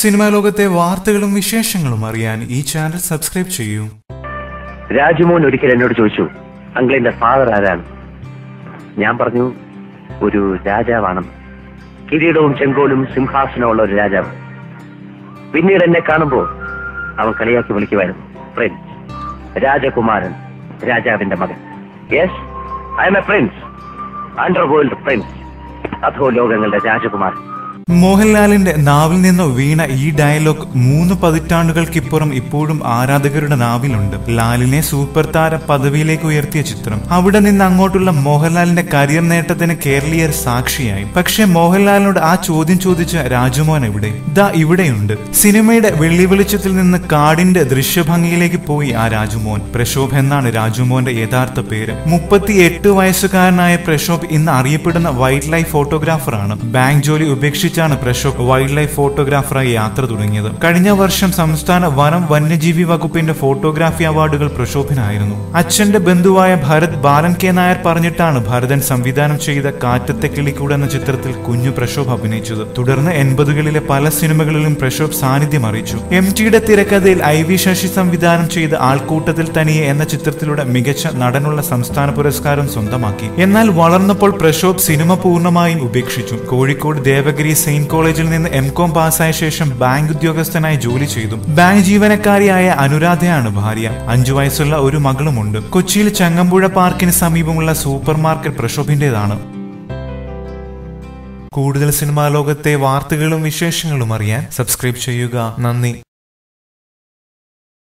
Cinema ലോകത്തെ വാർത്തകളും വിശേഷങ്ങളും അറിയാൻ ഈ ചാനൽ സബ്സ്ക്രൈബ് ചെയ്യൂ. രാജ്മോൻ ഒരിക്കൽ എന്നോട് ചോദിച്ചു അങ്കിളിന്റെ ഫാദർ ആരാണ്? ഞാൻ പറഞ്ഞു ഒരു രാജാവാണ്. കിരീടവും ചെങ്കോലും സിംഹാസനമുള്ള ഒരു രാജാവ്. പിന്നീട് എന്നെ കാണുമ്പോൾ അവൻ കളിയാക്കി വിളിക്കുമായിരുന്നു. പ്രിൻസ് രാജകുമാരൻ. രാജാവിന്റെ മകൻ. Yes I am a prince underworld prince അധോ ലോകങ്ങളുടെ രാജകുമാരൻ. മോഹൻലാലിന്റെ നാവിൽ നിന്ന് വീണ ഈ ഡയലോഗ് മൂന്ന് പതിറ്റാണ്ടുകൾക്കിപ്പുറം ഇപ്പോഴും ആരാധകരുടെ നാവിലുണ്ട്. ലാലിനെ സൂപ്പർ താര പദവിയിലേക്ക് ഉയർത്തിയ ചിത്രം. അവിടെ നിന്ന് അങ്ങോട്ടുള്ള മോഹൻലാലിന്റെ കരിയർ നേട്ടത്തിന് കേരളീയർ സാക്ഷിയായി. പക്ഷെ മോഹൻലാലിനോട് ആ ചോദ്യം ചോദിച്ച രാജുമോൻ എവിടെ? ദാ ഇവിടെയുണ്ട്. സിനിമയുടെ വെള്ളി വെളിച്ചത്തിൽ നിന്ന് കാടിന്റെ ദൃശ്യഭംഗിയിലേക്ക് പോയി ആ രാജുമോൻ. പ്രശോഭ് എന്നാണ് രാജുമോന്റെ യഥാർത്ഥ പേര്. മുപ്പത്തി എട്ട് വയസ്സുകാരനായ പ്രശോഭ് ഇന്ന് അറിയപ്പെടുന്ന വൈൽഡ് ലൈഫ് ഫോട്ടോഗ്രാഫറാണ് ബാങ്ക് ജോലി ഉപേക്ഷിച്ചാണ് പ്രശോക് വൈൽഡ് ലൈഫ് ഫോട്ടോഗ്രാഫറായി യാത്ര തുടങ്ങിയത്. കഴിഞ്ഞ വർഷം സംസ്ഥാന വനം വന്യജീവി വകുപ്പിന്റെ ഫോട്ടോഗ്രാഫി അവാർഡുകൾ പ്രശോഭിനായിരുന്നു അച്ഛന്റെ ബന്ധുവായ ഭരത് ബാലൻ കെ നായർ പറഞ്ഞിട്ടാണ് ഭരതൻ സംവിധാനം ചെയ്ത കാറ്റത്തെ കിളിക്കൂട് എന്ന ചിത്രത്തിൽ കുഞ്ഞു പ്രശോഭ് അഭിനയിച്ചത്. തുടർന്ന് എൺപതുകളിലെ പല സിനിമകളിലും പ്രശോഭ് സാന്നിധ്യം അറിയിച്ചു. എം ടിയുടെ തിരക്കഥയിൽ ഐ വി ശശി സംവിധാനം ചെയ്ത ആൾക്കൂട്ടത്തിൽ തനിയെ എന്ന ചിത്രത്തിലൂടെ മികച്ച നടനുള്ള സംസ്ഥാന പുരസ്കാരം സ്വന്തമാക്കി. എന്നാൽ വളർന്നപ്പോൾ പ്രശോഭ് സിനിമ പൂർണമായും ഉപേക്ഷിച്ചു. കോഴിക്കോട് ദേവഗിരി സെയിന്റ് കോളേജിൽ നിന്ന് എം കോം പാസ്സായ ശേഷം ബാങ്ക് ഉദ്യോഗസ്ഥനായി ജോലി ചെയ്തു. ബാങ്ക് ജീവനക്കാരിയായ അനുരാധയാണ് ഭാര്യ. അഞ്ചു വയസ്സുള്ള ഒരു മകളുമുണ്ട്. കൊച്ചിയിൽ ചങ്ങമ്പുഴ പാർക്കിന് സമീപമുള്ള സൂപ്പർ മാർക്കറ്റ് പ്രക്ഷോഭിന്റേതാണ് കൂടുതൽ സിനിമാ ലോകത്തെ വാർത്തകളും വിശേഷങ്ങളും അറിയാൻ സബ്സ്ക്രൈബ് ചെയ്യുക. നന്ദി.